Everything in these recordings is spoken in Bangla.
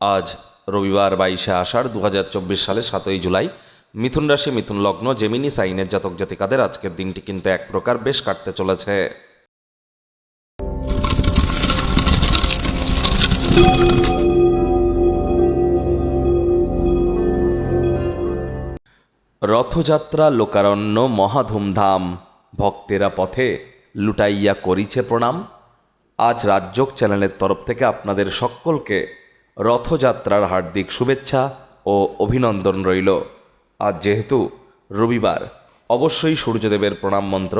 আজ রবিবার বাইশে আষাঢ় দু হাজার চব্বিশ সালে সাতই জুলাই। মিথুন রাশি, মিথুন লগ্ন, জেমিনি সাইনের জাতক জাতিকাদের আজকের দিনটি কিন্তু এক প্রকার বেশ কাটতে চলেছে। রথযাত্রা, লোকারণ্য মহাধুমধাম ভক্তেরা পথে লুটাইয়া করিছে প্রণাম। আজ রাজযোগ চ্যানেলের তরফ থেকে আপনাদের সকলকে রথযাত্রার হার্দিক শুভেচ্ছা ও অভিনন্দন রইল। আজ যেহেতু রবিবার, অবশ্যই সূর্যদেবের প্রণাম মন্ত্র,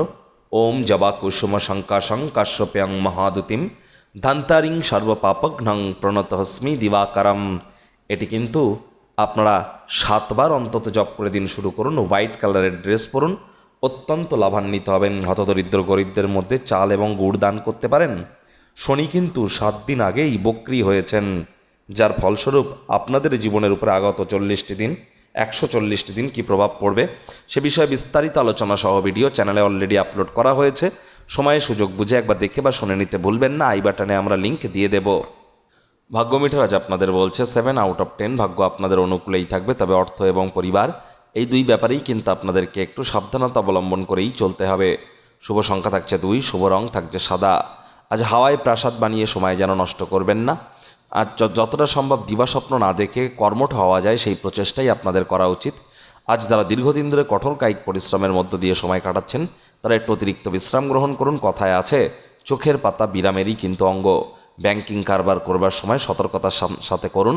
ওম জবা কুসুম শঙ্কাশং কাশ্যপ্যাং মহাদুতিম, ধান্তারিং সর্বপাপঘ্নং প্রণতহস্মি দিবাকারম। এটি কিন্তু আপনারা সাতবার অন্তত জপ করে দিন শুরু করুন, হোয়াইট কালারের ড্রেস পরুন, অত্যন্ত লাভান্বিত হবেন, হতদরিদ্র গরিবদের মধ্যে চাল এবং গুড় দান করতে পারেন। শনি কিন্তু সাত দিন আগেই বক্রি হয়েছেন। যার ফলস্বরূপ আপনাদের জীবনের উপরে আগত চল্লিশটি দিন, একশো চল্লিশটি দিন কী প্রভাব পড়বে? সে বিষয়ে বিস্তারিত আলোচনা সহ ভিডিও চ্যানেলে অলরেডি আপলোড করা হয়েছে। সময়ে সুযোগ বুঝে একবার দেখে বা শুনে নিতে ভুলবেন না। আই বাটনে আমরা লিঙ্ক দিয়ে দেবো। ভাগ্য মিটার আজ আপনাদের বলছে সেভেন আউট অফ টেন ভাগ্য আপনাদের অনুকূলেই থাকবে। তবে অর্থ এবং পরিবার, এই দুই ব্যাপারেই কিন্তু আপনাদেরকে একটু সাবধানতা অবলম্বন করেই চলতে হবে। শুভ সংখ্যা থাকছে দুই, শুভ রং থাকছে সাদা। আজ হাওয়ায় প্রাসাদ বানিয়ে সময় যেন নষ্ট করবেন না। আর যতটা সম্ভব দিবাস্বপ্ন না দেখে কর্মঠ হওয়া যায় সেই প্রচেষ্টাই আপনাদের করা উচিত। আজ যারা দীর্ঘদিন ধরে কঠোর কায়িক পরিশ্রমের মধ্য দিয়ে সময় কাটাচ্ছেন, তারা একটু অতিরিক্ত বিশ্রাম গ্রহণ করুন, কথায় আছে, চোখের পাতা বিরামেরই কিন্তু অঙ্গ। ব্যাংকিং কারবার করবার সময় সতর্কতার সাথে করুন।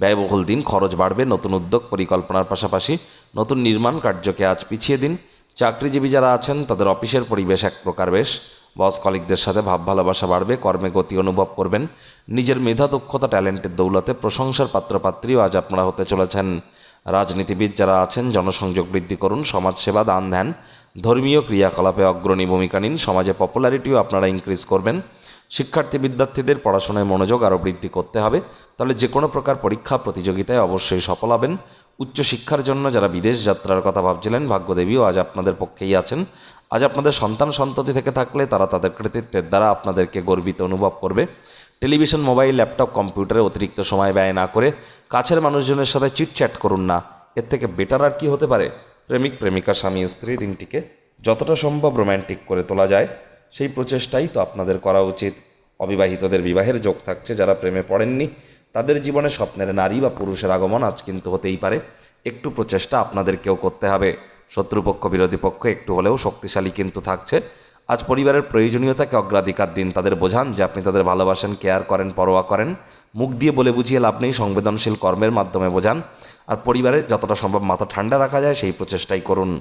ব্যয়বহুল দিন, খরচ বাড়বে, নতুন উদ্যোগ পরিকল্পনার পাশাপাশি নতুন নির্মাণ কার্যকে আজ পিছিয়ে দিন। চাকরিজীবী যারা আছেন, তাদের অফিসের পরিবেশ এক প্রকার বেশ। বস কলিকদের সাথে ভাব ভালোবাসা বাড়বে, কর্মে গতি অনুভব করবেন। নিজের মেধা, দক্ষতা, ট্যালেন্টের দৌলতে প্রশংসার পাত্রপাত্রীও আজ আপনারা হতে চলেছেন। রাজনীতিবিদ যারা আছেন, জনসংযোগ বৃদ্ধি করুন, সমাজসেবা দান ধ্যান, ধর্মীয় ক্রিয়াকলাপে অগ্রণী ভূমিকা নিন, সমাজে পপুলারিটিও আপনারা ইনক্রিজ করবেন। শিক্ষার্থী বিদ্যার্থীদের পড়াশোনায় মনোযোগ আরও বৃদ্ধি করতে হবে। তাহলে যে কোনো প্রকার পরীক্ষা প্রতিযোগিতায় অবশ্যই সফল হবেন। উচ্চশিক্ষার জন্য যারা বিদেশ যাত্রার কথা ভাবছিলেন, ভাগ্যদেবীও আজ আপনাদের পক্ষেই আছেন। আজ আপনাদের সন্তান সন্ততি থেকে থাকলে তারা তাদের কৃতিত্বের দ্বারা আপনাদেরকে গর্বিত অনুভব করবে। টেলিভিশন, মোবাইল, ল্যাপটপ, কম্পিউটারে অতিরিক্ত সময় ব্যয় না করে কাছের মানুষজনের সাথে চিটচ্যাট করুন না। এর থেকে বেটার আর কি হতে পারে? প্রেমিক, প্রেমিকা, স্বামী, স্ত্রী দিনটিকে যতটা সম্ভব রোম্যান্টিক করে তোলা যায়। সেই প্রচেষ্টাই তো আপনাদের করা উচিত। অবিবাহিতদের বিবাহের যোগ থাকছে, যারা প্রেমে পড়েননি, তাদের জীবনে স্বপ্নের নারী বা পুরুষের আগমন আজ কিন্তু হতেই পারে। একটু প্রচেষ্টা আপনাদেরকেও করতে হবে। শত্রুপক্ষ, বিরোধী পক্ষ একটু হলেও শক্তিশালী কিন্তু থাকছে। আজ পরিবারের প্রয়োজনীয়তাকে অগ্রাধিকার দিন, তাদের বোঝান যে আপনি তাদের ভালোবাসেন, কেয়ার করেন, পরোয়া করেন। মুখ দিয়ে বলে বুঝিয়ে লাভ নেই, সংবেদনশীল কর্মের মাধ্যমে বোঝান। আর পরিবারের যতটা সম্ভব মাথা ঠান্ডা রাখা যায়, সেই প্রচেষ্টাই করুন।